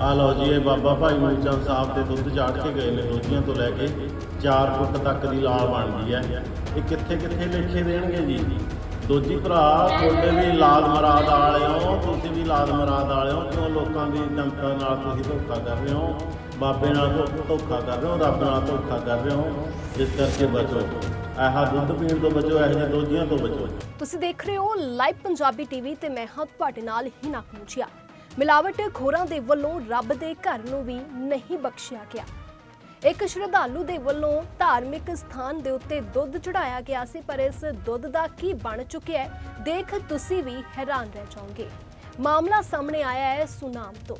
ਆ ਲਓ ਜੀ, ਇਹ ਬਾਬਾ ਭਾਈ ਮੂਚੰਦ ਸਾਹਿਬ ਦੇ ਦੁੱਧ ਚਾੜ ਕੇ ਗਏ ਨੇ ਦੋਜੀਆਂ ਤੋਂ ਲੈ ਕੇ 4 ਫੁੱਟ ਤੱਕ ਦੀ ਲਾਲ ਬਣਦੀ ਹੈ। ਇਹ ਕਿੱਥੇ ਕਿੱਥੇ ਲਿਖੇ ਦੇਣਗੇ ਜੀ? ਦੋਜੀ ਭਰਾ, ਤੁਹਾਡੇ ਵੀ ਲਾਲ ਮਰਾਦ ਵਾਲੇ ਹੋ, ਤੁਸੀਂ ਵੀ ਲਾਲ ਮਰਾਦ ਵਾਲੇ ਹੋ, ਕਿਉਂ ਲੋਕਾਂ ਦੀ ਜਨਤਾ ਨਾਲ ਤੁਸੀਂ ਧੋਖਾ ਕਰ ਰਹੇ ਹੋ? ਬਾਬੇ ਨਾਲ ਧੋ- ਧੋਖਾ ਕਰ ਰਹੇ ਹੋ, ਰੱਬ ਨਾਲ ਧੋਖਾ ਕਰ ਰਹੇ ਹੋ? ਜਿਸ ਕਰਕੇ ਬਚੋ। ਆਹ ਦੁੱਧ ਪੀਣ ਤੋਂ ਬਚੋ, ਇਹੋ ਜਿਹੇ ਦੋਜੀਆਂ ਤੋਂ ਬਚੋ। ਤੁਸੀਂ ਦੇਖ ਰਹੇ ਹੋ ਲਾਈਵ ਪੰਜਾਬੀ ਟੀਵੀ ਤੇ ਮੈਂ ਹਾਂ ਤੁਹਾਡੇ ਨਾਲ ਹਿਨਾ ਪਹੁੰਚਿਆ ਮਿਲਾਵਟ ਖੋਰਾਂ ਦੇ ਵੱਲੋਂ ਰੱਬ ਦੇ ਘਰ ਨੂੰ ਵੀ ਨਹੀਂ ਬਖਸ਼ਿਆ ਗਿਆ। ਇੱਕ ਸ਼ਰਧਾਲੂ ਦੇ ਵੱਲੋਂ ਧਾਰਮਿਕ ਸਥਾਨ ਦੇ ਉੱਤੇ ਦੁੱਧ ਚੜਾਇਆ ਗਿਆ ਸੀ, ਪਰ ਇਸ ਦੁੱਧ ਦਾ ਕੀ ਬਣ ਚੁੱਕਿਆ ਹੈ, ਦੇਖ ਤੁਸੀਂ ਵੀ ਹੈਰਾਨ ਰਹਿ ਜਾਓਗੇ। ਮਾਮਲਾ ਸਾਹਮਣੇ ਆਇਆ ਹੈ ਸੁਨਾਮ ਤੋਂ।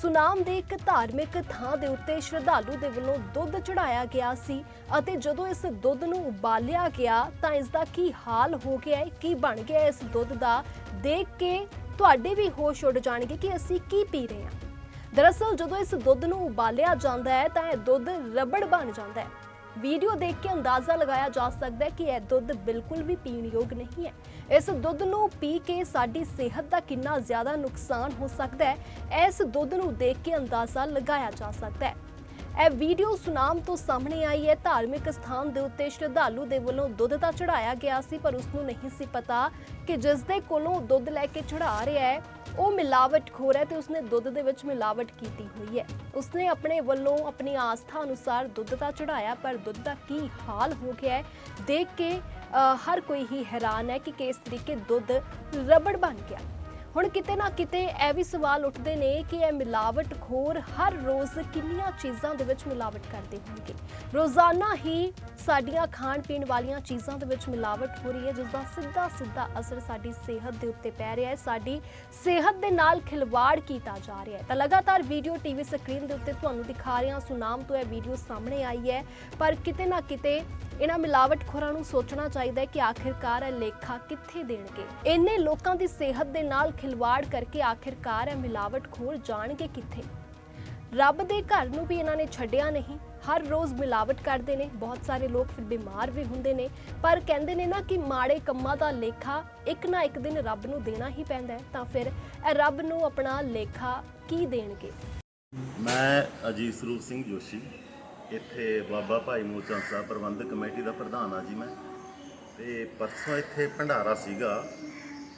ਸੁਨਾਮ ਦੇ ਇੱਕ ਧਾਰਮਿਕ ਥਾਂ ਦੇ ਉੱਤੇ ਸ਼ਰਧਾਲੂ ਦੇ ਵੱਲੋਂ ਦੁੱਧ ਚੜਾਇਆ ਗਿਆ ਸੀ ਅਤੇ ਜਦੋਂ ਇਸ ਦੁੱਧ ਨੂੰ ਉਬਾਲਿਆ ਗਿਆ ਤਾਂ ਇਸ ਦਾ ਕੀ ਹਾਲ ਹੋ ਗਿਆ ਹੈ, ਕੀ ਬਣ ਗਿਆ ਇਸ ਦੁੱਧ ਦਾ, ਦੇਖ ਕੇ ਤੁਹਾਡੇ ਵੀ ਹੋਸ਼ ਉੱਡ ਜਾਣਗੇ ਕਿ ਅਸੀਂ ਕੀ ਪੀ ਰਹੇ ਹਾਂ। ਦਰਅਸਲ ਜਦੋਂ ਇਸ ਦੁੱਧ ਨੂੰ ਉਬਾਲਿਆ ਜਾਂਦਾ ਹੈ ਤਾਂ ਇਹ ਦੁੱਧ ਰਬੜ ਬਣ ਜਾਂਦਾ ਹੈ। ਵੀਡੀਓ ਦੇਖ ਕੇ ਅੰਦਾਜ਼ਾ ਲਗਾਇਆ ਜਾ ਸਕਦਾ ਹੈ ਕਿ ਇਹ ਦੁੱਧ ਬਿਲਕੁਲ ਵੀ ਪੀਣ ਯੋਗ ਨਹੀਂ ਹੈ। ਇਸ ਦੁੱਧ ਨੂੰ ਪੀ ਕੇ ਸਾਡੀ ਸਿਹਤ ਦਾ ਕਿੰਨਾ ਜ਼ਿਆਦਾ ਨੁਕਸਾਨ ਹੋ ਸਕਦਾ ਹੈ, ਇਸ ਦੁੱਧ ਨੂੰ ਦੇਖ ਕੇ ਅੰਦਾਜ਼ਾ ਲਗਾਇਆ ਜਾ ਸਕਦਾ ਹੈ। ਇਹ ਵੀਡੀਓ ਸੁਨਾਮ ਤੋਂ ਸਾਹਮਣੇ ਆਈ ਹੈ। ਧਾਰਮਿਕ ਸਥਾਨ ਦੇ ਉੱਤੇ ਸ਼ਰਧਾਲੂ ਦੇ ਵੱਲੋਂ ਦੁੱਧ ਤਾਂ ਚੜਾਇਆ ਗਿਆ ਸੀ, ਪਰ ਉਸ ਨੂੰ ਨਹੀਂ ਸੀ ਪਤਾ ਕਿ ਜਿਸ ਦੇ ਕੋਲੋਂ ਦੁੱਧ ਲੈ ਕੇ ਚੜਾ ਰਿਹਾ ਹੈ, ਉਹ ਮਿਲਾਵਟ ਖੋਰ ਹੈ ਤੇ ਉਸਨੇ ਦੁੱਧ ਦੇ ਵਿੱਚ ਮਿਲਾਵਟ ਕੀਤੀ ਹੋਈ ਹੈ। ਉਸਨੇ ਆਪਣੇ ਵੱਲੋਂ ਆਪਣੀ ਆਸਥਾ ਅਨੁਸਾਰ ਦੁੱਧ ਤਾਂ ਚੜਾਇਆ, ਪਰ ਦੁੱਧ ਦਾ ਕੀ ਹਾਲ ਹੋ ਗਿਆ ਹੈ, ਦੇਖ ਕੇ ਹਰ ਕੋਈ ਹੀ ਹੈਰਾਨ ਹੈ ਕਿ ਕਿਸ ਤਰੀਕੇ ਦੁੱਧ ਰਬੜ ਬਣ ਗਿਆ। ਹੁਣ ਕਿਤੇ ਨਾ ਕਿਤੇ ਇਹ ਵੀ ਸਵਾਲ ਉੱਠਦੇ ਨੇ ਕਿ ਇਹ ਮਿਲਾਵਟਖੋਰ ਹਰ ਰੋਜ਼ ਕਿੰਨੀਆਂ ਚੀਜ਼ਾਂ ਦੇ ਵਿੱਚ ਮਿਲਾਵਟ ਕਰਦੇ ਹੋਣਗੇ? ਰੋਜ਼ਾਨਾ ਹੀ ਸਾਡੀਆਂ ਖਾਣ ਪੀਣ ਵਾਲੀਆਂ ਚੀਜ਼ਾਂ ਦੇ ਵਿੱਚ ਮਿਲਾਵਟ ਹੋ ਰਹੀ ਹੈ ਜਿਸ ਦਾ ਸਿੱਧਾ ਸਿੱਧਾ ਅਸਰ ਸਾਡੀ ਸਿਹਤ ਦੇ ਉੱਤੇ ਪੈ ਰਿਹਾ ਹੈ, ਸਾਡੀ ਸਿਹਤ ਦੇ ਨਾਲ ਖਿਲਵਾੜ ਕੀਤਾ ਜਾ ਰਿਹਾ ਹੈ। ਤਾਂ ਲਗਾਤਾਰ ਵੀਡੀਓ ਟੀਵੀ ਸਕਰੀਨ ਦੇ ਉੱਤੇ ਤੁਹਾਨੂੰ ਦਿਖਾ ਰਿਹਾ ਸੁਨਾਮ ਤੋਂ ਇਹ ਵੀਡੀਓ ਸਾਹਮਣੇ ਆਈ ਹੈ। ਪਰ ਕਿਤੇ ਨਾ ਕਿਤੇ ਇਹਨਾਂ ਮਿਲਾਵਟਖੋਰਾਂ ਨੂੰ ਸੋਚਣਾ ਚਾਹੀਦਾ ਹੈ ਕਿ ਆਖਿਰਕਾਰ ਇਹ ਲੇਖਾ ਕਿੱਥੇ ਦੇਣਗੇ? ਇੰਨੇ ਲੋਕਾਂ ਦੀ ਸਿਹਤ ਦੇ ਨਾਲ ਖਿਲਵਾੜ ਕਰਕੇ ਆਖਿਰਕਾਰ ਇਹ ਮਿਲਾਵਟਖੋਰ ਜਾਣਗੇ ਕਿੱਥੇ? ਰੱਬ ਦੇ ਘਰ ਨੂੰ ਵੀ ਇਹਨਾਂ ਨੇ ਛੱਡਿਆ ਨਹੀਂ। ਹਰ ਰੋਜ਼ ਮਿਲਾਵਟ ਕਰਦੇ ਨੇ। ਬਹੁਤ ਸਾਰੇ ਲੋਕ ਫਿਰ ਬਿਮਾਰ ਵੀ ਹੁੰਦੇ ਨੇ। ਪਰ ਕਹਿੰਦੇ ਨੇ ਨਾ ਕਿ ਮਾੜੇ ਕੰਮਾਂ ਦਾ ਲੇਖਾ ਇੱਕ ਨਾ ਇੱਕ ਦਿਨ ਰੱਬ ਨੂੰ ਦੇਣਾ ਹੀ ਪੈਂਦਾ ਹੈ। ਤਾਂ ਫਿਰ ਇਹ ਰੱਬ ਨੂੰ ਆਪਣਾ ਲੇਖਾ ਕੀ ਦੇਣਗੇ? ਮੈਂ ਅਜੀਤ ਸਰੂਪ ਸਿੰਘ ਜੋਸ਼ੀ। ਇੱਥੇ ਬਾਬਾ ਭਾਈ ਮੂਚੰਦ ਸਾਹਿਬ ਪ੍ਰਬੰਧਕ ਕਮੇਟੀ ਦਾ ਪ੍ਰਧਾਨ ਆ ਜੀ ਮੈਂ। ਤੇ ਪਰਸੋਂ ਇੱਥੇ ਭੰਡਾਰਾ ਸੀਗਾ।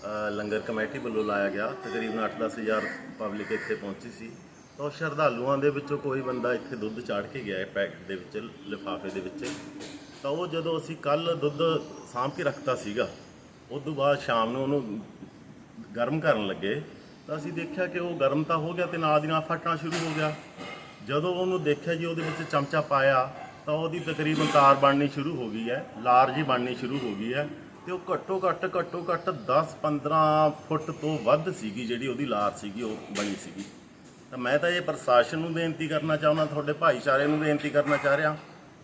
ਲੰਗਰ ਕਮੇਟੀ ਵੱਲੋਂ ਲਾਇਆ ਗਿਆ। ਤਕਰੀਬਨ 8-10 ਹਜ਼ਾਰ ਪਬਲਿਕ ਇੱਥੇ ਪਹੁੰਚੀ ਸੀ। ਤਾਂ ਉਹ ਸ਼ਰਧਾਲੂਆਂ ਦੇ ਵਿੱਚੋਂ ਕੋਈ ਬੰਦਾ ਇੱਥੇ ਦੁੱਧ ਚਾੜ ਕੇ ਗਿਆ ਹੈ ਪੈਕਟ ਦੇ ਵਿੱਚ, ਲਿਫਾਫੇ ਦੇ ਵਿੱਚ। ਤਾਂ ਉਹ ਜਦੋਂ ਅਸੀਂ ਕੱਲ ਦੁੱਧ ਸਾਂਭ ਕੇ ਰੱਖਤਾ ਸੀਗਾ ਉਸ ਤੋਂ ਬਾਅਦ ਸ਼ਾਮ ਨੂੰ ਉਹਨੂੰ ਗਰਮ ਕਰਨ ਲੱਗੇ। ਤਾਂ ਅਸੀਂ ਦੇਖਿਆ ਕਿ ਉਹ ਗਰਮ ਤਾਂ ਹੋ ਗਿਆ ਤੇ ਨਾਲ ਦੀ ਨਾਲ ਫਟਣਾ ਸ਼ੁਰੂ ਹੋ ਗਿਆ। ਜਦੋਂ ਉਹਨੂੰ ਦੇਖਿਆ ਜੀ ਉਹਦੇ ਵਿੱਚ ਚਮਚਾ ਪਾਇਆ, ਤਾਂ ਉਹਦੀ ਤਕਰੀਬਨ ਤਾਰ ਬਣਨੀ ਸ਼ੁਰੂ ਹੋ ਗਈ ਹੈ, ਲਾਰਜ ਹੀ ਬਣਨੀ ਸ਼ੁਰੂ ਹੋ ਗਈ ਹੈ। ਤੇ ਉਹ ਘੱਟੋ ਘੱਟ ਘੱਟੋ ਘੱਟ 10 15 ਫੁੱਟ ਤੋਂ ਵੱਧ ਸੀਗੀ ਜਿਹੜੀ ਉਹਦੀ ਲਾਰ ਸੀਗੀ, ਉਹ ਬਣੀ ਸੀਗੀ। ਤਾਂ ਮੈਂ ਤਾਂ ਇਹ ਪ੍ਰਸ਼ਾਸਨ ਨੂੰ ਬੇਨਤੀ ਕਰਨਾ ਚਾਹੁੰਦਾ, ਤੁਹਾਡੇ ਭਾਈਚਾਰੇ ਨੂੰ ਬੇਨਤੀ ਕਰਨਾ ਚਾਹ ਰਿਹਾ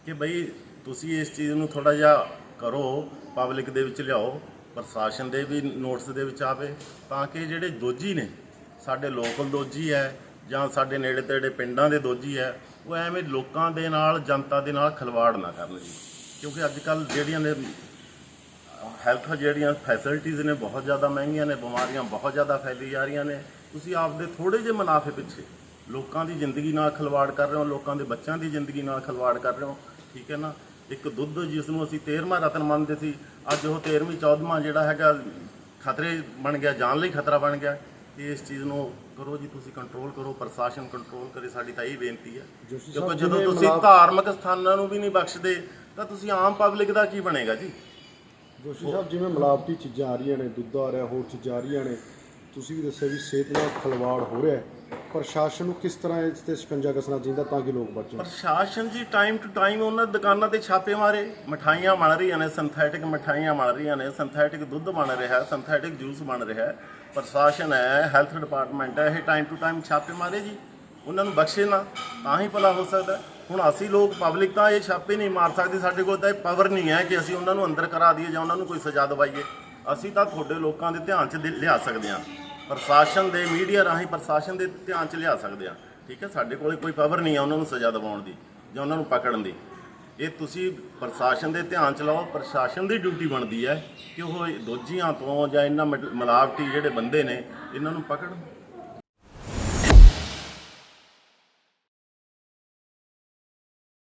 ਕਿ ਬਈ ਤੁਸੀਂ ਇਸ ਚੀਜ਼ ਨੂੰ ਥੋੜਾ ਜਿਹਾ ਕਰੋ, ਪਬਲਿਕ ਦੇ ਵਿੱਚ ਲਿਆਓ, ਪ੍ਰਸ਼ਾਸਨ ਦੇ ਵੀ ਨੋਟਿਸ ਦੇ ਵਿੱਚ ਆਵੇ, ਤਾਂ ਕਿ ਜਿਹੜੇ ਦੋਜੀ ਨੇ, ਸਾਡੇ ਲੋਕਲ ਦੋਜੀ ਹੈ ਜਾਂ ਸਾਡੇ ਨੇੜੇ ਤੇੜੇ ਪਿੰਡਾਂ ਦੇ ਦੋਜੀ ਹੈ, ਉਹ ਐਵੇਂ ਲੋਕਾਂ ਦੇ ਨਾਲ, ਜਨਤਾ ਦੇ ਨਾਲ ਖਿਲਵਾੜ ਨਾ ਕਰਨ ਜੀ। ਕਿਉਂਕਿ ਅੱਜ ਕੱਲ ਜਿਹੜੀਆਂ ਨੇ ਹੈਲਥ ਜਿਹੜੀਆਂ ਫੈਸਿਲਿਟੀਆਂ ਨੇ ਬਹੁਤ ਜ਼ਿਆਦਾ ਮਹਿੰਗੀਆਂ ਨੇ ਬਿਮਾਰੀਆਂ ਬਹੁਤ ਜ਼ਿਆਦਾ ਫੈਲੀ ਜਾ ਰਹੀਆਂ ਨੇ ਤੁਸੀਂ ਆਪਦੇ ਥੋੜੇ ਜਿਹੇ ਮੁਨਾਫੇ ਪਿੱਛੇ ਲੋਕਾਂ ਦੀ ਜ਼ਿੰਦਗੀ ਨਾਲ ਖਿਲਵਾੜ ਕਰ ਰਹੇ ਹੋ ਲੋਕਾਂ ਦੇ ਬੱਚਿਆਂ ਦੀ ਜ਼ਿੰਦਗੀ ਨਾਲ ਖਿਲਵਾੜ ਕਰ ਰਹੇ ਹੋ ਠੀਕ ਹੈ ਨਾ? ਇੱਕ ਦੁੱਧ ਜਿਸ ਨੂੰ ਅਸੀਂ 13ਵਾਂ ਰਤਨ ਮੰਨਦੇ ਸੀ ਅੱਜ ਉਹ 13ਵੀਂ 14ਵਾਂ ਜਿਹੜਾ ਹੈਗਾ ਖਤਰੇ ਬਣ ਗਿਆ ਜਾਨ ਲਈ ਖਤਰਾ ਬਣ ਗਿਆ ਇਸ ਚੀਜ਼ ਨੂੰ ਕਰੋ ਜੀ ਤੁਸੀਂ ਕੰਟਰੋਲ ਕਰੋ ਪ੍ਰਸ਼ਾਸਨ ਕੰਟਰੋਲ ਕਰੇ ਸਾਡੀ ਤਾਂ ਇਹ ਬੇਨਤੀ ਹੈ। ਕਿਉਂਕਿ ਜਦੋਂ ਤੁਸੀਂ ਧਾਰਮਿਕ ਸਥਾਨਾਂ ਨੂੰ ਵੀ ਨਹੀਂ ਬਖਸ਼ਦੇ ਤਾਂ ਤੁਸੀਂ ਆਮ ਪਬਲਿਕ ਦਾ ਕੀ ਬਣੇਗਾ ਜੀ? ਜੋਸ਼ੀ ਸਾਹਿਬ, ਜਿਵੇਂ ਮਿਲਾਵਟੀ ਚੀਜ਼ਾਂ ਆ ਰਹੀਆਂ ਨੇ, ਦੁੱਧ ਆ ਰਿਹਾ, ਹੋਰ ਚੀਜ਼ਾਂ ਆ ਰਹੀਆਂ ਨੇ, ਤੁਸੀਂ ਵੀ ਦੱਸਿਆ ਵੀ ਸਿਹਤ ਨਾਲ ਖਲਵਾੜ ਹੋ ਰਿਹਾ ਹੈ। ਪ੍ਰਸ਼ਾਸਨ ਨੂੰ ਕਿਸ ਤਰ੍ਹਾਂ ਇਸ ਤੇ ਸ਼ਿਕੰਜਾ ਕੱਸਣਾ ਚਾਹੀਦਾ ਤਾਂ ਕਿ ਲੋਕ ਬਚਣ ਪ੍ਰਸ਼ਾਸਨ ਜੀ ਟਾਈਮ ਟੂ ਟਾਈਮ ਉਹਨਾਂ ਦੁਕਾਨਾਂ ਤੇ ਛਾਪੇ ਮਾਰੇ। ਮਠਾਈਆਂ ਬਣ ਰਹੀਆਂ ਨੇ ਸਿੰਥੈਟਿਕ ਮਠਾਈਆਂ ਬਣ ਰਹੀਆਂ ਨੇ ਸਿੰਥੈਟਿਕ ਦੁੱਧ ਬਣ ਰਿਹਾ ਹੈ ਸਿੰਥੈਟਿਕ ਜੂਸ ਬਣ ਰਿਹਾ ਪ੍ਰਸ਼ਾਸਨ ਹੈ ਹੈਲਥ ਡਿਪਾਰਟਮੈਂਟ ਹੈ, ਇਹ ਟਾਈਮ ਟੂ ਟਾਈਮ ਛਾਪੇ ਮਾਰੇ ਜੀ। ਉਹਨਾਂ ਨੂੰ ਬਖਸ਼ੇ ਨਾ, ਤਾਂ ਹੀ ਭਲਾ ਹੋ ਸਕਦਾ। ਹੁਣ ਅਸੀਂ ਲੋਕ ਪਬਲਿਕ ਤਾਂ ਇਹ ਛਾਪੇ ਨਹੀਂ ਮਾਰ ਸਕਦੇ, ਸਾਡੇ ਕੋਲ ਤਾਂ ਇਹ ਪਾਵਰ ਨਹੀਂ ਹੈ ਕਿ ਅਸੀਂ ਉਹਨਾਂ ਨੂੰ ਅੰਦਰ ਕਰਾ ਦਈਏ ਜਾਂ ਉਹਨਾਂ ਨੂੰ ਕੋਈ ਸਜ਼ਾ ਦਵਾਈਏ। ਅਸੀਂ ਤਾਂ ਤੁਹਾਡੇ ਲੋਕਾਂ ਦੇ ਧਿਆਨ 'ਚ ਦੇ- ਲਿਆ ਸਕਦੇ ਹਾਂ। ਪ੍ਰਸ਼ਾਸਨ ਦੇ ਮੀਡੀਆ ਰਾਹੀਂ ਪ੍ਰਸ਼ਾਸਨ ਦੇ ਧਿਆਨ 'ਚ ਲਿਆ ਸਕਦੇ ਹਾਂ। ਠੀਕ ਹੈ, ਸਾਡੇ ਕੋਲ ਕੋਈ ਪਾਵਰ ਨਹੀਂ ਹੈ ਉਹਨਾਂ ਨੂੰ ਸਜ਼ਾ ਦਿਵਾਉਣ ਦੀ ਜਾਂ ਉਹਨਾਂ ਨੂੰ ਪਕੜਨ ਦੀ। ਇਹ ਤੁਸੀਂ ਪ੍ਰਸ਼ਾਸਨ ਦੇ ਧਿਆਨ ਚ ਲਾਓ, ਪ੍ਰਸ਼ਾਸਨ ਦੀ ਡਿਊਟੀ ਬਣਦੀ ਹੈ ਕਿ ਉਹ ਦੋਜੀਆਂ ਤੋਂ ਜਾਂ ਇਹਨਾਂ ਮਿਲ- ਮਿਲਾਵਟੀ ਜਿਹੜੇ ਬੰਦੇ ਨੇ, ਇਹਨਾਂ ਨੂੰ ਪਕੜਨ।